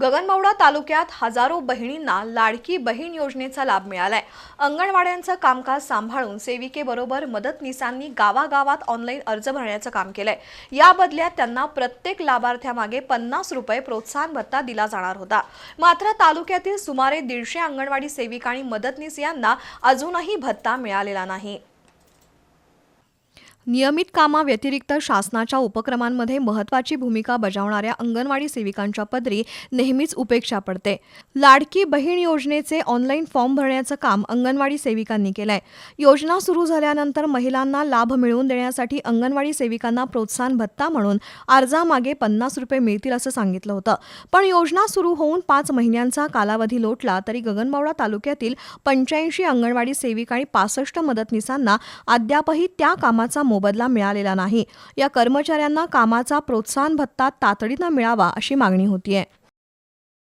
गगनबावडा तालुक्यात हजारो बहिणींना लाडकी बहीण योजनेचा लाभ मिळालाय. अंगणवाड्यांचं कामकाज सांभाळून सेविकेबरोबर मदतनीसांनी गावागावात ऑनलाईन अर्ज भरण्याचं काम केलंय. या बदल्यात त्यांना प्रत्येक लाभार्थ्यामागे पन्नास रुपये प्रोत्साहन भत्ता दिला जाणार होता. मात्र तालुक्यातील सुमारे दीडशे अंगणवाडी सेविका आणि मदतनीस यांना अजूनही भत्ता मिळालेला नाही. नियमित कामाव्यतिरिक्त शासनाच्या उपक्रमांमध्ये महत्त्वाची भूमिका बजावणाऱ्या अंगणवाडी सेविकांच्या पदरी नेहमीच उपेक्षा पडते. लाडकी बहीण योजनेचे ऑनलाईन फॉर्म भरण्याचं काम अंगणवाडी सेविकांनी केलंय. योजना सुरू झाल्यानंतर महिलांना लाभ मिळवून देण्यासाठी अंगणवाडी सेविकांना प्रोत्साहन भत्ता म्हणून अर्जामागे पन्नास रुपये मिळतील असं सांगितलं होतं. पण योजना सुरू होऊन पाच महिन्यांचा कालावधी लोटला तरी गगनबावडा तालुक्यातील पंच्याऐंशी अंगणवाडी सेविका आणि पासष्ट मदतनीसांना अद्यापही त्या कामाचा मोबदला मिळालेला नाही. या कर्मचाऱ्यांना कामाचा प्रोत्साहन भत्ता तातडीनं मिळावा अशी मागणी होतीये.